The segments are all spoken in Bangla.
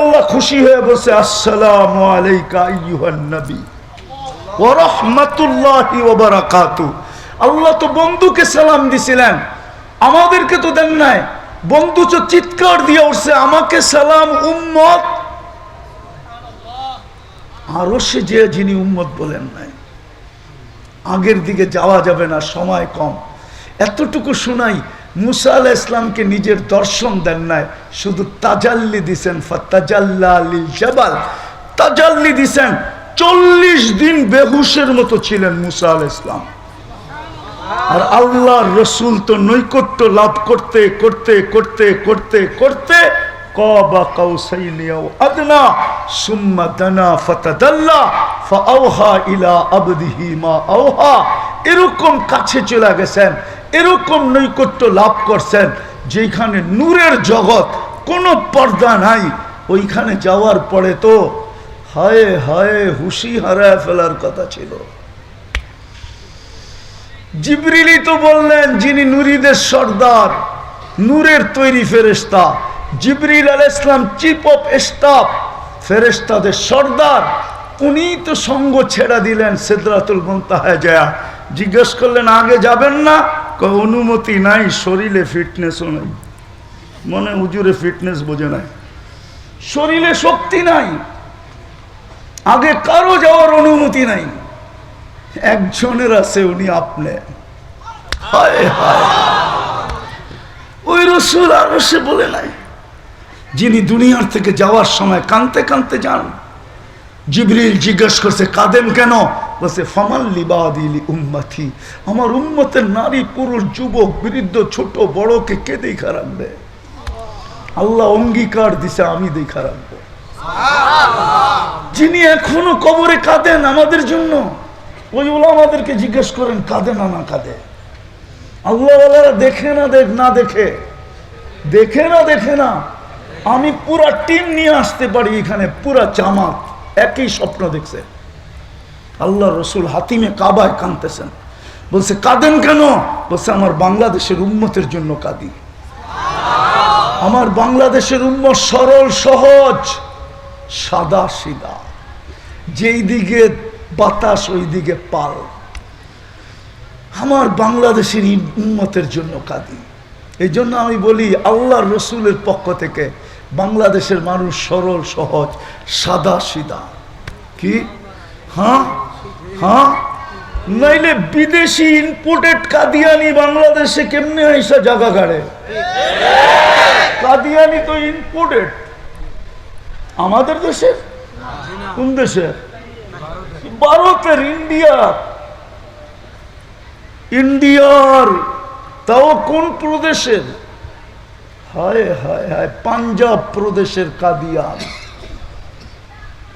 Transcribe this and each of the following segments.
আল্লাহ খুশি হয়ে বসে আসসালামু আলাইকা আইয়ুহান নবী ওয়া রাহমাতুল্লাহি ওয়া বারাকাতু। আল্লাহ তো বন্ধুকে সালাম দিছিলেন, আমাদেরকে তো দেন নাই। বন্ধু তো চিৎকার দিয়ে উঠছে, আমাকে সালাম, উম্মত! আরও সে যে যিনি উম্মত বলেন নাই। আগের দিকে যাওয়া যাবে না, সময় কম। এতটুকু শোনাই, মুসা আলাহ ইসলামকে নিজের দর্শন দেন নাই, শুধু তাজাল্লি দিছেন জাবাল। তাজাল্লি দিছেন, চল্লিশ দিন বেহুশের মতো ছিলেন মুসা আল ইসলাম আর আল্লাহ রসুল তো নৈকট্য লাভ করতে করতে করতে করতে করতে এরকম কাছে চলে গেছেন এরকম নৈকট্য লাভ করছেন যেখানে নূরের জগৎ কোনো পর্দা নাই, ওইখানে যাওয়ার পরে তো হায় হায় হুশি হারায় ফেলার কথা ছিল। জিবরিলি তো বললেন, যিনি নুরিদের সর্দার, নূরের তৈরি ফেরেস্তা জিবরিল আল ইসলাম চিফ অফ স্টাফ ফেরেস্তাদের সর্দার উনি তো সঙ্গ ছেড়া দিলেন সেদরাতুল মুনতাহায় জিজ্ঞেস করলেন, আগে যাবেন না? অনুমতি নাই, শরীরে ফিটনেসও নাই। মনে হুজুরে ফিটনেস বোঝে নাই। শরীরে শক্তি নাই। আগে কারও যাওয়ার অনুমতি নাই। একজনের আছে, উনি আপনি। ওই রসুল আর সে বলে নাই, যিনি দুনিয়ার থেকে যাওয়ার সময় কানতে কানতে যান, জিবরিল জিজ্ঞেস করছে, কাঁদেন কেন? বলছে ফমাল লিবাদিলি উম্মাথি আমার উম্মতের নারী, পুরুষ, যুবক, বৃদ্ধ, ছোট, বড়কে কে দেখা রাখবে? আল্লাহ অঙ্গীকার দিছে, আমি দেখা রাখব। যিনি এখনও কবরে কাঁদেন আমাদের জন্য, ওই আমাদেরকে জিজ্ঞেস করেন, কাঁদে না না কাঁদে? আল্লাহ দেখে না দেখ, না দেখে। দেখে না দেখে না, আমি পুরা টিম নিয়ে আসতে পারি এখানে, পুরা জামাত, একই স্বপ্ন দেখছে। আল্লাহ রসুল হাতিমে কাবায় কাঁদতেছেন। বলছে, কাঁদেন কেন? বলছে, আমার বাংলাদেশের উন্মতের জন্য কাঁদি। আমার বাংলাদেশের উন্মত সরল, সহজ, সাদা সিদা যেই দিকে বাতাস, ওই দিকে পাল। আমার বাংলাদেশের উন্মতের জন্য কাঁদি। এই জন্য আমি বলি আল্লাহ রসুলের পক্ষ থেকে বাংলাদেশের মানুষ সরল, সহজ, সাদা সিদা কি? হ্যাঁ? হ্যাঁ? নাইলে বিদেশি ইম্পোর্টেড কাদিয়ানি বাংলাদেশে কেমনে আইসা জায়গা গাড়ে? কাদিয়ানি তো ইম্পোর্টেড আমাদের দেশে কোন দেশের? ভারতের ইন্ডিয়া ইন্ডিয়ার। তাও কোন প্রদেশের? হায় হায় হায়, পাঞ্জাব প্রদেশের কাদিয়ান।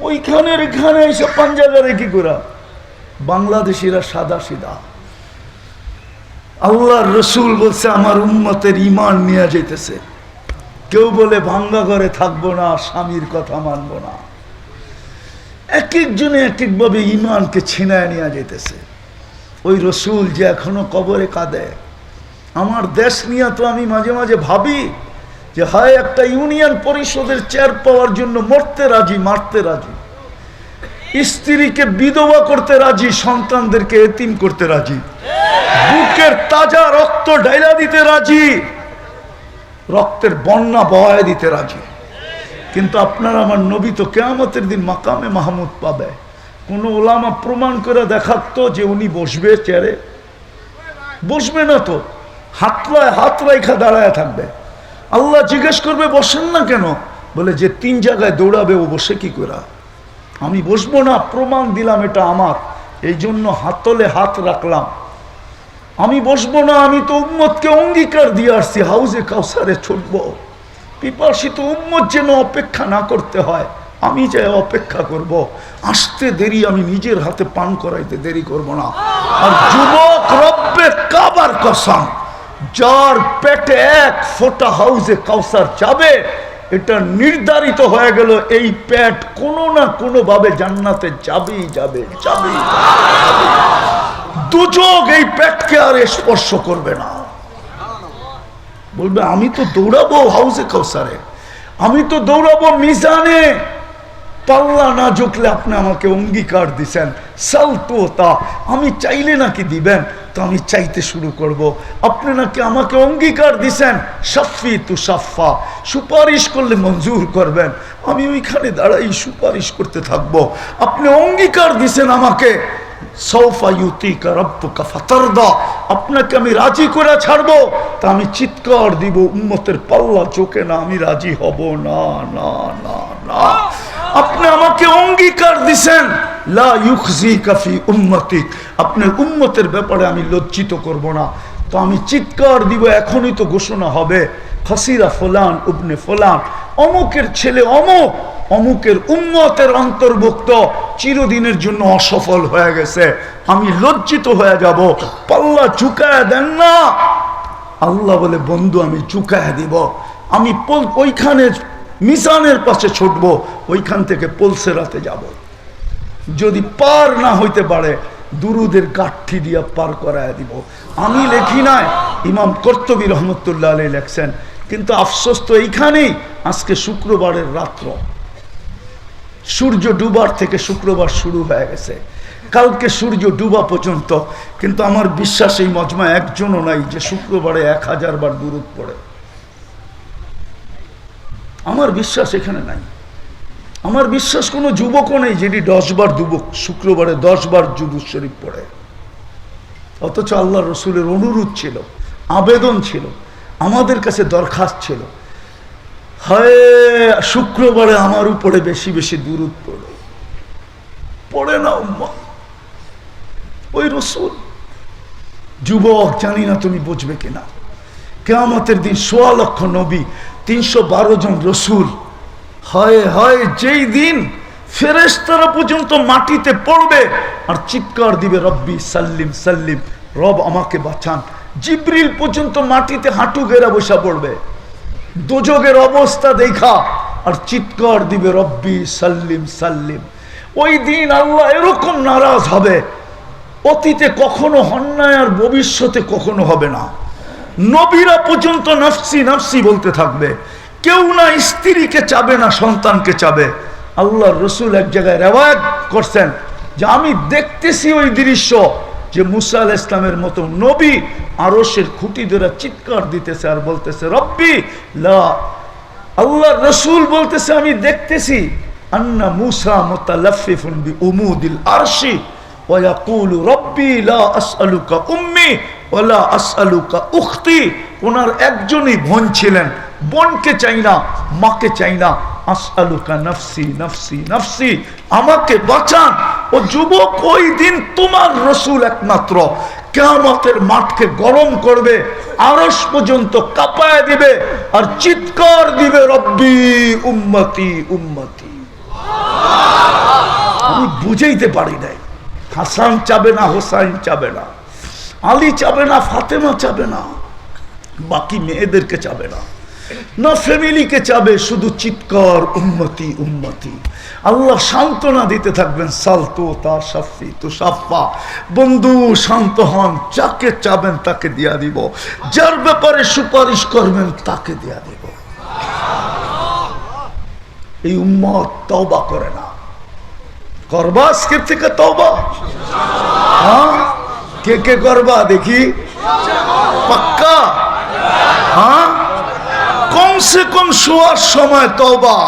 ওইখানের এখানে এসে পাঞ্জাবের কি করা? বাংলাদেশিরা সাদা সিদা। আল্লাহ রসুল বলছে, আমার উম্মতের ইমান নিয়ে যেতেছে। কেউ বলে, ভাঙ্গা ঘরে থাকব না, স্বামীর কথা মানব না। এক একজনে এক একভাবে ইমানকে ছিনায় নিয়ে যেতেছে। ওই রসুল যে এখনও কবরে কাঁদে। আমার দেশ নিয়ে তো আমি মাঝে মাঝে ভাবি যে, হয়, একটা ইউনিয়ন পরিষদের চেয়ার পাওয়ার জন্য মরতে রাজি, মারতে রাজি। স্ত্রীকে বিধবা করতে রাজি, সন্তানদেরকে এতিম করতে রাজি। বুকের তাজা রক্ত ডাইলা দিতে রাজি। রক্তের বন্যা বহায় দিতে রাজি। কিন্তু আপনার আমার নবী তো কেয়ামতের দিন মাকামে মাহমুদ পাবে। কোনো ওলামা প্রমাণ করে দেখাতো যে উনি বসবে চেয়ারে। বসবে না তো। হাতলায় হাত রাইখা দাঁড়ায় থাকবে। আল্লাহ জিজ্ঞেস করবে, বসেন না কেন? বলে, যে তিন জায়গায় দৌড়াবে, ও বসে কি করা আমি বসবো না, প্রমাণ দিলাম এটা আমার। এই জন্য হাতলে হাত রাখলাম। আমি বসবো না, আমি তো উম্মতকে অঙ্গীকার দিয়ে আসছি, হাউজে কাউসারে ছুটবো। পিপাসিত উম্মত যেন অপেক্ষা না করতে হয়, আমি যাই অপেক্ষা করব। আসতে দেরি, আমি নিজের হাতে পান করাইতে দেরি করব না। আর যুবক রব্বে কাবার কসম, যার পেটে এক ফোটা হাউজে কাউসার যাবে এটা নির্ধারিত হয়ে গেল, এই পেট কোনো না কোনো ভাবে জান্নাতে যাবে, যাবেই যাবে। দুযোগ এই পেটকে আর স্পর্শ করবে না। বলবে, আমি তো দৌড়াবো হাউসে কৌসারে আমি তো দৌড়াবো মিজানে। পাল্লা না ঝুঁকলে আপনি আমাকে অঙ্গীকার দিছেন সালতো তা আমি চাইলে নাকি দিবেন তো আমি চাইতে শুরু করব। আপনি নাকি আমাকে অঙ্গীকার দিছেন? সাফি তু সাফা সুপারিশ করলে মঞ্জুর করবেন। আমি ওইখানে দাঁড়াই সুপারিশ করতে থাকব। আপনি অঙ্গীকার দিছেন আমাকে। ফাতারদা। আপনাকে আমি রাজি করে ছাড়বো। তা আমি চিৎকার দিব, উম্মতের পাল্লা চোখে না, আমি রাজি হব। না না না না। আপনি আমাকে অঙ্গীকার দিছেন। লা কাফি আপনার উম্মতের ব্যাপারে আমি লজ্জিত করব না। তো আমি চিৎকার দিব, এখনই তো ঘোষণা হবে। খসিরা ফলান উবনে ফলান, অমুকের ছেলে অমুক, অমুকের উম্মতের অন্তর্ভুক্ত চিরদিনের জন্য অসফল হয়ে গেছে। আমি লজ্জিত হয়ে যাব। পাল্লা চুকায় দেন না। আল্লাহ বলে, বন্ধু, আমি চুকায় দিব। আমি ওইখানে মিশানের পাশে ছুটবো। ওইখান থেকে পলসেরাতে যাব। যদি পার না হইতে পারে, দুরুদের কাঠি দিয়া পার করায় দিব। আমি লেখি নাই, ইমাম কর্তবী রহমতুল্লাহ আলী লেখছেন, কিন্তু আফসোস তো এইখানেই, আজকে শুক্রবারের রাত্র। সূর্য ডুবার থেকে শুক্রবার শুরু হয়ে গেছে। কালকে সূর্য ডুবা পর্যন্ত, কিন্তু আমার বিশ্বাস এই মজমা একজনও নাই যে শুক্রবারে এক হাজার বার দূরত পড়ে। আমার বিশ্বাস এখানে নাই। আমার বিশ্বাস কোনো যুবকও নেই যেটি দশবার যুবক, শুক্রবারে দশবার যুবক শরীফ পড়ে। অথচ আল্লাহ রসুলের অনুরোধ ছিল, আবেদন ছিল, আমাদের কাছে দরখাস্ত ছিল। হয়, শুক্রবারে আমার উপরে বেশি বেশি দূরত পড়ে। পড়ে না উম্মা। ওই রসুল, যুবক, জানি না তুমি বুঝবে কিনা। কেয়ামতের দিন সোয়া লক্ষ নবী, তিনশো বারো জন রসুল হয় হয়, যেই দিন ফেরেশতারা পর্যন্ত মাটিতে পড়বে, আর চিৎকার দিবে, রব্বি সাল্লিম সাল্লিম, রব আমাকে বাঁচান। জিব্রিল পর্যন্ত মাটিতে হাঁটু গেরা বসা পড়বে। দোজগের অবস্থা দেখা, আর চিৎকার দিবে, রব্বি সাল্লিম সাল্লিম। ওই দিন আল্লাহ এরকম নারাজ হবে, অতীতে কখনো হন নাই আর ভবিষ্যতে কখনো হবে না। নবীরা পর্যন্ত নফসি নফসি বলতে থাকবে। কেউ না স্ত্রীকে চাবে না সন্তানকে চাবে। আল্লাহ রসুল এক জায়গায় রেওয়ায়ত করছেন যে আমি দেখতেছি ওই দৃশ্য যে মুসা আল ইসলামের মতো নবী আরসের খুঁটি ধরে চিৎকার দিতেছে আর বলতেছে, রব্বি, লা আল্লাহ রসুল বলতেছে, আমি দেখতেছি আন্না মুসা মোতালফিফুন বি উমুদিল আরশি। ওয়াকুলু রব্বি লা আসআলুকা উম্মি ওলা আসআলুকা উখতি ওনার একজনই বোন ছিলেন। বোনকে চাই না, মাকে চাই না। আসআলুকা নফসি নফসি নফসি আমাকে বাঁচান। ও যুবক ওই দিন তোমার রসুল একমাত্র। কেয়ামতের মাঠকে গরম করবে আরস পর্যন্ত কাঁপায় দিবে, আর চিৎকার দিবে, রব্বি উম্মতি উম্মতি। আমি বুঝাইতে পারি নাই। হাসান চাবে না, হোসাইন চাবে না, আলী চাবে না, ফাতেমা চাবে না, বাকি মেয়েদেরকে চাবে না না ফ্যামিলিকে চাবে, শুধু চিৎকার উন্মতি উন্মতি আল্লাহ সান্ত্বনা দিতে থাকবেন সালতো তা সাফি তো সাফা। বন্ধু, শান্ত হন, যাকে চাবেন তাকে দিয়া দিব। যার ব্যাপারে সুপারিশ করবেন তাকে দিয়া দিব। এই উম্মত তওবা করে না। করবা? আজকের থেকে তওবা? হ্যাঁ? কে কে করবা? দেখি। পাক্কা? হ্যাঁ? কমসে কম শোয়ার সময় তওবা।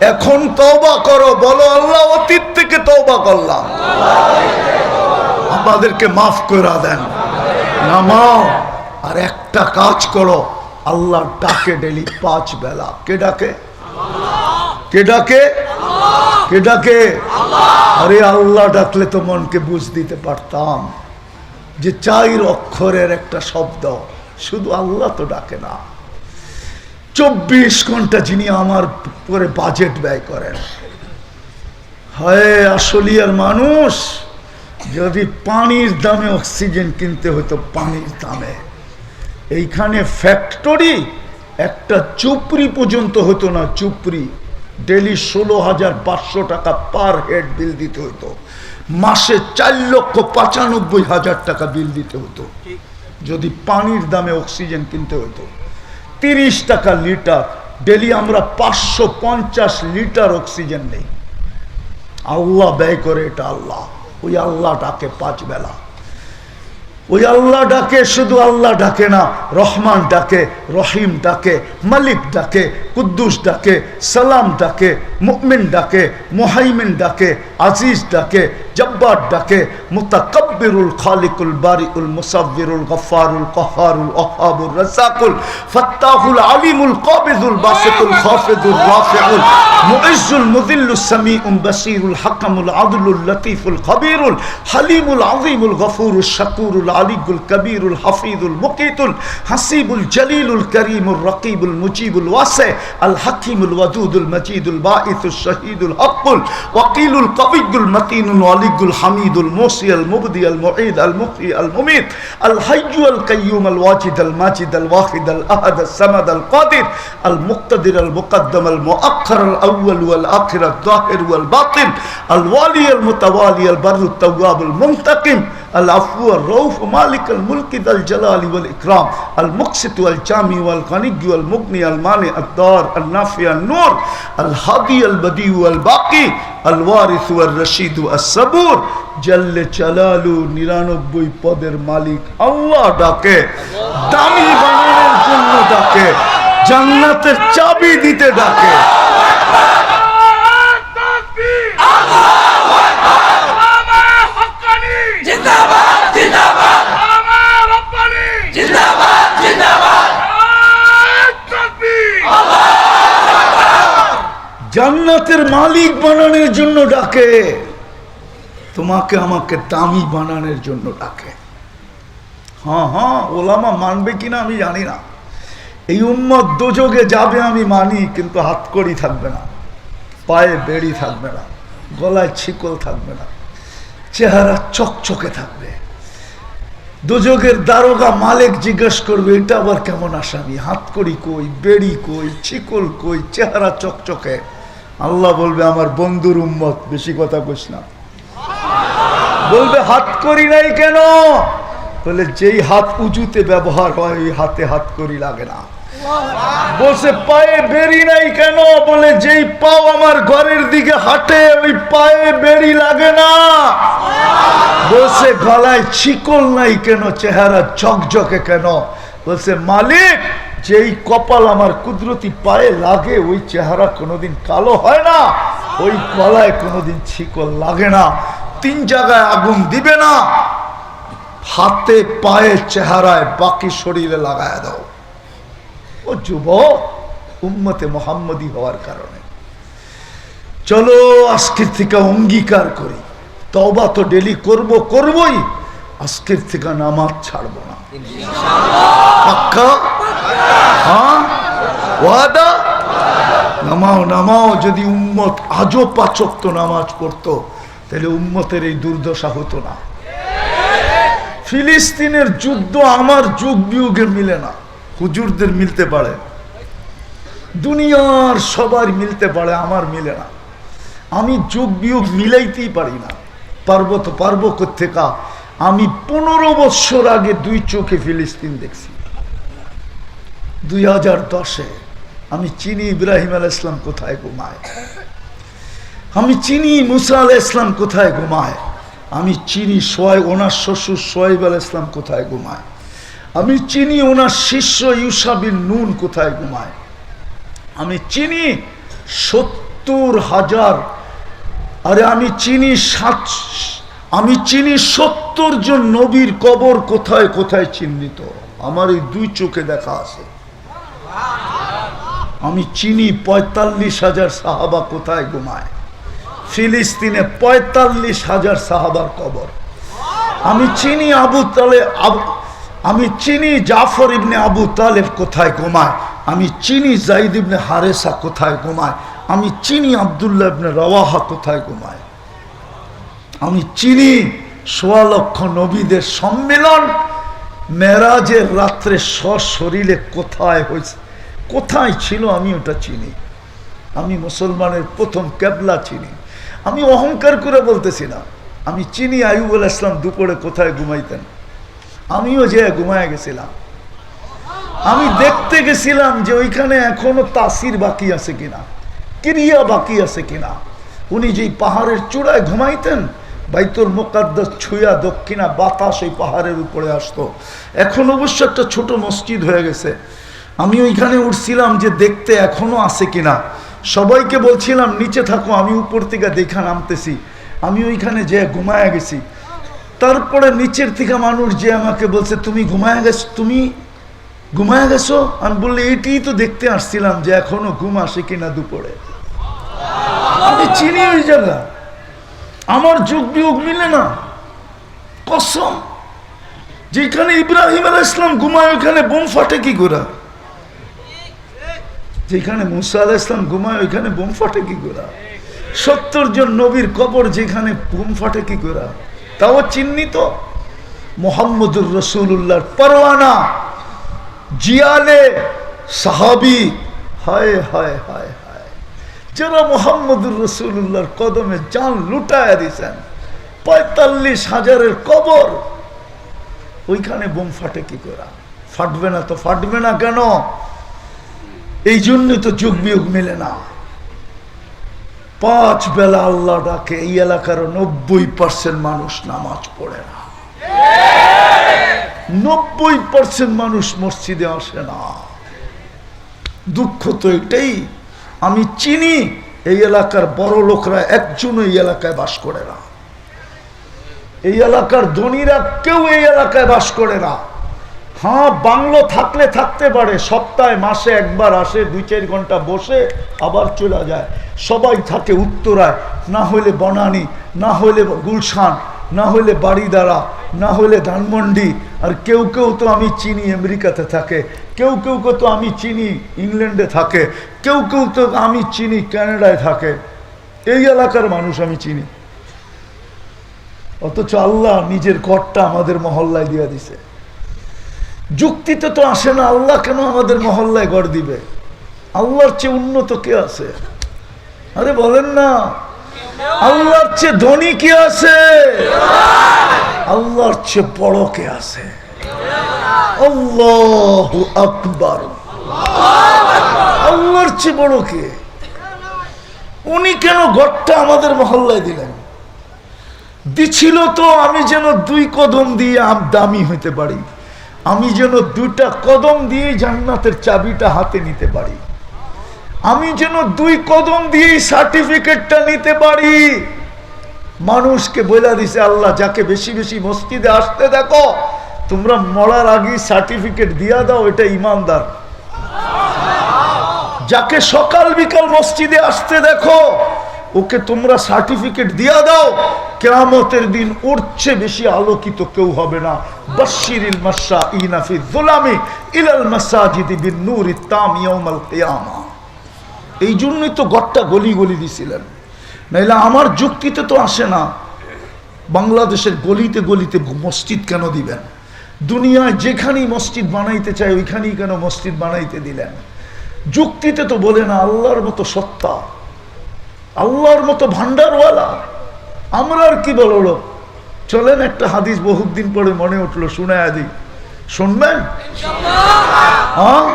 এখন তওবা করো, বলো আল্লাহ, অতীত থেকে তওবা করলাম। আমাদেরকে মাফ করে দেন। নামাও আর একটা কাজ করো। আল্লাহ ডাকে ডেলি পাঁচ বেলা। কে ডাকে? কে ডাকে? কে ডাকে? আরে আল্লাহ ডাকলে তো মনকে বুঝ দিতে পারতাম যে চাইর অক্ষরের একটা শব্দ, শুধু আল্লাহ তো ডাকে না। চব্বিশ ঘণ্টা যিনি আমার পরে বাজেট ব্যয় করেন। হয় আসলিয়ার মানুষ, যদি পানির দামে অক্সিজেন কিনতে হতো, পানির দামে। এইখানে ফ্যাক্টরি একটা চুপড়ি পর্যন্ত হতো না, চুপড়ি। ডেলি ষোলো হাজার পাঁচশো টাকা পার হেড বিল দিতে হতো। মাসে চার লক্ষ পঁচানব্বই হাজার টাকা বিল দিতে হতো। যদি পানির দামে অক্সিজেন কিনতে হতো। তিরিশ টাকা লিটার, ডেলি আমরা পাঁচশো পঞ্চাশ লিটার অক্সিজেন নেই। আল্লাহ ব্যয় করে এটা আল্লাহ। ওই আল্লাহ ডাকে পাঁচ বেলা। ওই আল্লাহ ডাকে, শুধু আল্লাহ ডাকে না, রহমান ডাকে, রহিম ডাকে, মালিক ডাকে, কুদ্দুস ডাকে, সালাম ডাকে মুকমিন ডাকে, মোহাইমিন ডাকে, আজিজ ডাকে জব্বার ডাকে, মুতাকব্বিরুল খালিকুল বারিউল মুসাব্বিরুল গফফারুল কহারুল ওহাবুল রাসাকুল ফাত্তাহুল আলিমুল কাবিদুল বাসিতুল খাফিদুল রাফিউল মুইজ্জুল মুযিল্লুস সামিউম বাসীরুল হাকামুল আদলুল লতীফুল খবীরুল হালিমুল আযীমুল গফুরুল শাকুরুল আলিকুল কবীরুল হাফিজুল মুকিতুল হাসিবুল জলিলুল করিমুল রকিবুল মুজিবুল ওয়াসি আল হাকিমুল ওয়াদুদুল মজিদুল বাঈসুল শহীদুল হকুল ওয়াকিলুল কবিয়ুল মতিনুল الملك الحميد الموسي المبدي المعيد المخي المميت الحي القيوم الواجد الماجد الواحد الأحد السمد القادر المقتدر المقدم المؤخر الأول والآخر الظاهر والباطن الوالي المتوالي البر التواب المنتقم العفو الروف مالك الملك ذا الجلال والإكرام المقسط والجامي والغني والمغني المانع الدار النافع النور الهادي البديع والباقي الوارث والرشيد الصبر মাহবুর জাল্লে চালালু নিরানব্বই পদের মালিক আল্লাহ ডাকে, দামি বানানোর জন্য ডাকে, জান্নাতের চাবি দিতে ডাকে। জান্নাতের মালিক বানানোর জন্য ডাকে। তোমাকে আমাকে দামি বানানোর জন্য ডাকে। হ্যাঁ হ্যাঁ ওলামা মানবে কিনা আমি জানি না। এই উম্মত দোযোগে যাবে আমি মানি, কিন্তু হাত করি থাকবে না। পায়ে বেড়ি থাকবে না। গলায় ছিকল থাকবে না। চেহারা চকচকে থাকবে। দুযোগের দারোগা মালিক জিজ্ঞেস করবে, এটা আবার কেমন আসামি? হাত করি কই, বেড়ি কই চিকল কই, চেহারা চকচকে? আল্লাহ বলবে, আমার বন্ধুর উম্মত, বেশি কথা কইস না। বলবে হাত করি নাই কেন? বলে যেই হাত উঁচুতে ব্যবহার হয় ওই হাতে হাত করি লাগে না। বসে পায়ে বেরি নাই কেন? বলে যেই পাও আমার ঘরের দিকে হাঁটে ওই পায়ে বেরি লাগে না। বলছে গলায় চিকল নাই কেন? চেহারা ঝকঝকে কেন? বলছে মালিক যেই কপাল আমার কুদরতি পায়ে লাগে, ওই চেহারা কোনোদিন কালো হয় না, ওই গলায় কোনোদিন ছিকল লাগে না, তিন জায়গায় আগুন দিবে না, হাতে পায়ে চেহারায় বাকি শরীরে লাগায় দাও। ও যুবক, উম্মতে মোহাম্মদি হওয়ার কারণে। চলো, আজকের থেকে অঙ্গীকার করি। তবা তো ডেলি করব, করবই, আজকের থেকে নামাজ ছাড়বো না। পাক্কা? হ্যাঁ? ওয়াদা? নামাও নামাও, যদি উম্মত আজও পাচক তো নামাজ পড়তো, তাহলে উম্মতের এই দুর্দশা হতো না। ফিলিস্তিনের যুদ্ধ আমার যুগ বিয়োগে মিলে না। হুজুরদের মিলতে পারে। দুনিয়ার সবার মিলতে পারে, আমার মিলে না। আমি যুগ বিয়োগ মিলাইতেই পারি না। পারব তো পারব কোথেকা আমি পনেরো বৎসর আগে দুই চোখে ফিলিস্তিন দেখছি। দুই হাজার দশে আমি চিনি ইব্রাহিম আল ইসলাম কোথায় ঘুমায়? আমি চিনি মুসা আল ইসলাম কোথায় ঘুমায়? আমি চিনি সোয়াই, ওনার শ্বশুর সোয়াইব আল ইসলাম কোথায় ঘুমায়? আমি চিনি ওনার শিষ্য ইউসাবিন নুন কোথায় ঘুমায়? আমি চিনি সত্তর হাজার, আরে আমি চিনি সাত, আমি চিনি সত্তর জন নবীর কবর কোথায় কোথায় চিহ্নিত? আমার এই দুই চোখে দেখা আছে। আমি চিনি পঁয়তাল্লিশ হাজার সাহাবা কোথায় ঘুমায়? ফিলিস্তিনে পঁয়তাল্লিশ হাজার সাহাবার কবর। আমি চিনি আবু তালে আমি চিনি জাফর ইবনে আবু তালেব কোথায় ঘুমায়? আমি চিনি জাইদ ইবনে হারেসা কোথায় ঘুমায়? আমি চিনি আবদুল্লাহ ইবনে রওয়াহা কোথায় ঘুমায়? আমি চিনি সোয়া লক্ষ নবীদের সম্মেলন মেরাজের রাত্রে সশরীরে কোথায় হয়েছে কোথায় ছিল আমি ওটা চিনি। আমি মুসলমানের প্রথম কেবলা চিনি। আমি অহংকার করে বলতেছি না। আমি চিনি আয়ুব আল ইসলাম দুপুরে কোথায় ঘুমাইতেন। আমিও যে ঘুমায় গেছিলাম। আমি দেখতে গেছিলাম যে ওইখানে এখনও তাসির বাকি আছে কিনা। ক্রিয়া বাকি আছে কিনা। উনি যেই পাহাড়ের চূড়ায় ঘুমাইতেন, বাইতুল মোকাদ্দাস ছুঁয়া দক্ষিণা বাতাস ওই পাহাড়ের উপরে আসতো। এখন অবশ্য একটা ছোট মসজিদ হয়ে গেছে। আমি ওইখানে উঠছিলাম যে দেখতে এখনও আছে কিনা। সবাইকে বলছিলাম, নিচে থাকো, আমি উপর থেকে দেখা নামতেছি। আমি ওইখানে যে ঘুমায় গেছি। তারপরে নিচের থেকে মানুষ যে আমাকে বলছে, তুমি ঘুমায় গেছো, তুমি ঘুমায় গেছো? আমি বললে এইটাই তো দেখতে আসছিলাম যে এখনও ঘুম আসে কিনা দুপুরে। আমি চিনি ওই জায়গা। আমার যুগ বিয়োগ মিলে না। কসম। যেখানে ইব্রাহিম আল ইসলাম ঘুমায়, ওইখানে বোম ফাটে কি গোরা যেখানে মুসা আল ইসলাম ঘুমায়, ওইখানে বোম ফাটে কি গোরা সত্তর জন নবীর কবর যেখানে বোম ফাটে কি গোরা তাও চিহ্নিত? মোহাম্মদুর রসুল্লাহর পরওয়ানা জিয়ালে সাহাবি। হায় হায় হায় হায়। যারা মোহাম্মদুর রসুল্লাহর কদমে জান লুটায় দিছেন পঁয়তাল্লিশ হাজারের কবর, ওইখানে বোম ফাটে কি করা? ফাটবে না তো ফাটবে না কেন? এই জন্যই তো যুগ বিয়োগ মিলে না। পাঁচ বেলা আল্লাহ ডাকে, এই এলাকার নব্বই পার্সেন্ট মানুষ নামাজ পড়ে না। নব্বই পার্সেন্ট মানুষ মসজিদে আসে না। দুঃখ তো এটাই, আমি চিনি এই এলাকার বড় লোকরা একজনও এই এলাকায় বাস করে না। এই এলাকার ধনীরা কেউ এই এলাকায় বাস করে না। হ্যাঁ বাংলো থাকলে থাকতে পারে। সপ্তাহে, মাসে একবার আসে, দুই চার ঘণ্টা বসে আবার চলে যায়। সবাই থাকে উত্তরায়। না হলে বনানি, না হলে গুলশান, না হলে বাড়িদারা না হলে ধানমন্ডি। আর কেউ কেউ তো আমি চিনি, আমেরিকাতে থাকে। কেউ কেউ কে তো আমি চিনি, ইংল্যান্ডে থাকে। কেউ কেউ তো আমি চিনি, কানাডায় থাকে। এই এলাকার মানুষ আমি চিনি। অথচ আল্লাহ নিজের ঘরটা আমাদের মহল্লায় দিয়ে দিছে। যুক্তিতে তো আসে না, আল্লাহ কেন আমাদের মহল্লায় গড় দিবে? আল্লাহর চেয়ে উন্নত কে আছে? আরে বলেন না, আল্লাহর চেয়ে ধনী কে আছে? আল্লাহর চেয়ে বড় কে আছে? আল্লাহ আল্লাহর চেয়ে বড় কে? উনি কেন ঘরটা আমাদের মহল্লায় দিলেন? দিছিল তো আমি যেন দুই কদম দিয়ে দামি হইতে পারি। আমি যেন দুইটা কদম দিয়ে জান্নাতের চাবিটা হাতে নিতে পারি। আমি যেন দুই কদম দিয়ে সার্টিফিকেটটা নিতে পারি। মানুষকে বলে দিছে, আল্লাহ, যাকে বেশি বেশি মসজিদে আসতে দেখো, তোমরা মরার আগে সার্টিফিকেট দিয়া দাও, এটা ইমানদার। যাকে সকাল বিকাল মসজিদে আসতে দেখো ওকে তোমরা সার্টিফিকেট দিয়া দাও, কেয়ামতের দিন ওর চেয়ে বেশি আলোকিত কেউ হবে না। ইনাফি এই জন্যই তো গট্টা গলি গলি দিছিলেন। নাইলে আমার যুক্তিতে তো আসে না। বাংলাদেশের গলিতে গলিতে মসজিদ কেন দিবেন? দুনিয়ায় যেখানেই মসজিদ বানাইতে চায়, ওইখানেই কেন মসজিদ বানাইতে দিলেন? যুক্তিতে তো বলে না, আল্লাহর মতো সত্তা। আল্লাহর মতো ভান্ডারওয়ালা আমরা আর কি বলল চলেন একটা হাদিস বহুত দিন পরে মনে উঠল শুনে আদি শুনবেন? হ্যাঁ?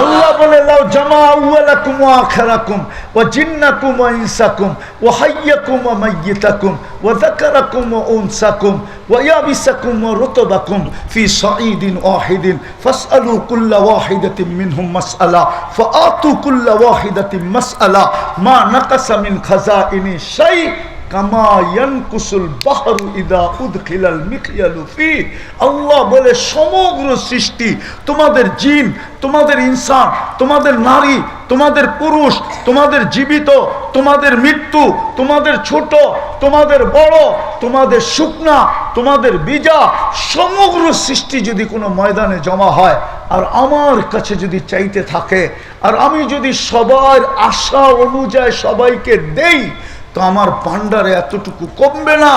আল্লাহ বলে লাউ জামা আউয়ালাকুম ওয়া আখিরাকুম ওয়া জিন্নাকুম ওয়া ইনসাকুম ওয়া হাইয়াকুম ওয়া মাইয়িতাকুম ওয়া যাকারাকুম ওয়া উনসাকুম ওয়া ইয়াবিসাকুম ওয়া রুতবাকুম ফি সাঈদিন ওয়াহিদিন ফাসআলু কুল্লা ওয়াহিদাতিন মিনহুম মাসআলা ফাআতু কুল্লা ওয়াহিদাতিন মাসআলা মা নাকাসা মিন খাজাইনি শাই কামা ইয়ানকুসুল বাহরু ইদা আল্লাহ বলে, সমগ্র সৃষ্টি তোমাদের জিন, তোমাদের ইনসান, তোমাদের নারী, তোমাদের পুরুষ, তোমাদের জীবিত, তোমাদের মৃত্যু, তোমাদের ছোট, তোমাদের বড়, তোমাদের শুকনা, তোমাদের বীজা, সমগ্র সৃষ্টি যদি কোনো ময়দানে জমা হয়, আর আমার কাছে যদি চাইতে থাকে, আর আমি যদি সবার আশা অনুযায়ী সবাইকে দেই তো আমার পান্ডারে এতটুকু কমবে না।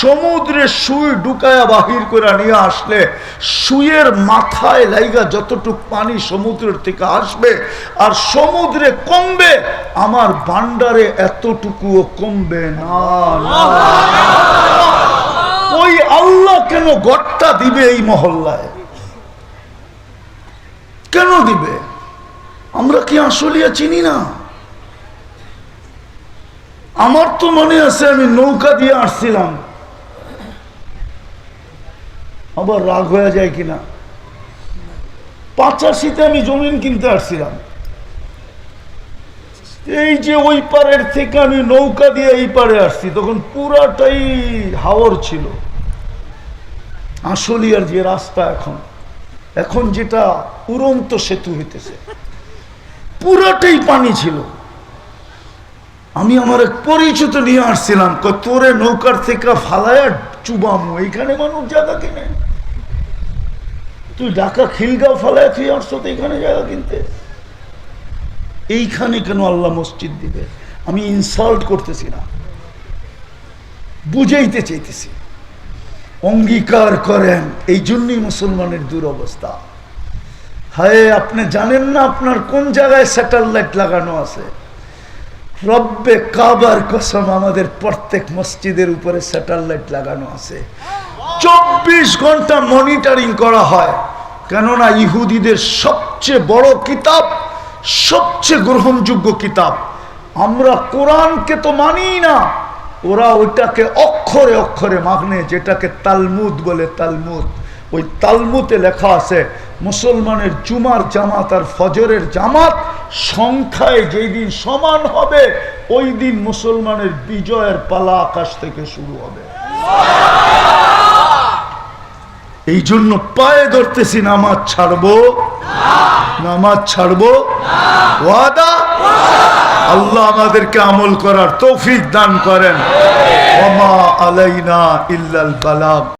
সমুদ্রে সুই ঢুকায়া বাহির করে নিয়ে আসলে সুইয়ের মাথায় লাইগা যতটুকু পানি সমুদ্রের থেকে আসবে আর সমুদ্রে কমবে, আমার ভান্ডারে এতটুকুও কমবে না। ওই আল্লাহ কেন গড়টা দিবে এই মহল্লায়? কেন দিবে? আমরা কি আসলিয়া চিনি না? আমার তো মনে আছে আমি নৌকা দিয়ে আসছিলাম। আবার রাগ হয়ে যায় কিনা? পাঁচাশিতে আমি জমিন কিনতে আসছিলাম। এই যে ওই পারের থেকে আমি নৌকা দিয়ে এই পারে আসছি, তখন পুরাটাই হাওর ছিল। আসলিয়ার যে রাস্তা এখন এখন যেটা উড়ন্ত সেতু হইতেছে। পুরাটাই পানি ছিল। আমি আমার এক পরিচিত নিয়ে আসছিলাম তোরে নৌকার থেকে ফালায়া চুবামু, এইখানে মানুষ জায়গা কিনে? তুই ঢাকা খিলগাঁও ফালায় তুই আসছো তো এখানে জায়গা কিনতে? এইখানে কেন আল্লাহ মসজিদ দিবে? আমি ইনসাল্ট করতেছি না। বুঝাইতে চাইতেছি। অঙ্গীকার করেন এই জন্যই মুসলমানের দুরবস্থা। হায়, আপনি জানেন না আপনার কোন জায়গায় স্যাটেলাইট লাগানো আছে? রব্বে কাবার কসম আমাদের প্রত্যেক মসজিদের উপরে স্যাটেলাইট লাগানো আছে। চব্বিশ ঘণ্টা মনিটরিং করা হয়। কেননা ইহুদিদের সবচেয়ে বড় কিতাব, সবচেয়ে গ্রহণযোগ্য কিতাব। আমরা কোরআনকে তো মানি না। ওরা ওইটাকে অক্ষরে অক্ষরে মাগনে, যেটাকে তালমুদ বলে তালমুদ। ওই তালমুতে লেখা আছে, মুসলমানের জুমার জামাত আর ফজরের জামাত সংখ্যায় যেই দিন সমান হবে, ওই দিন মুসলমানের বিজয়ের পালা আকাশ থেকে শুরু হবে। এই জন্য পায়ে ধরতেছি নামাজ ছাড়বো। নামাজ ছাড়বো। ওয়াদা? আল্লাহ আমাদেরকে আমল করার তৌফিক দান করেন। ওমা আলাইনা ইল্লাল বালাগ।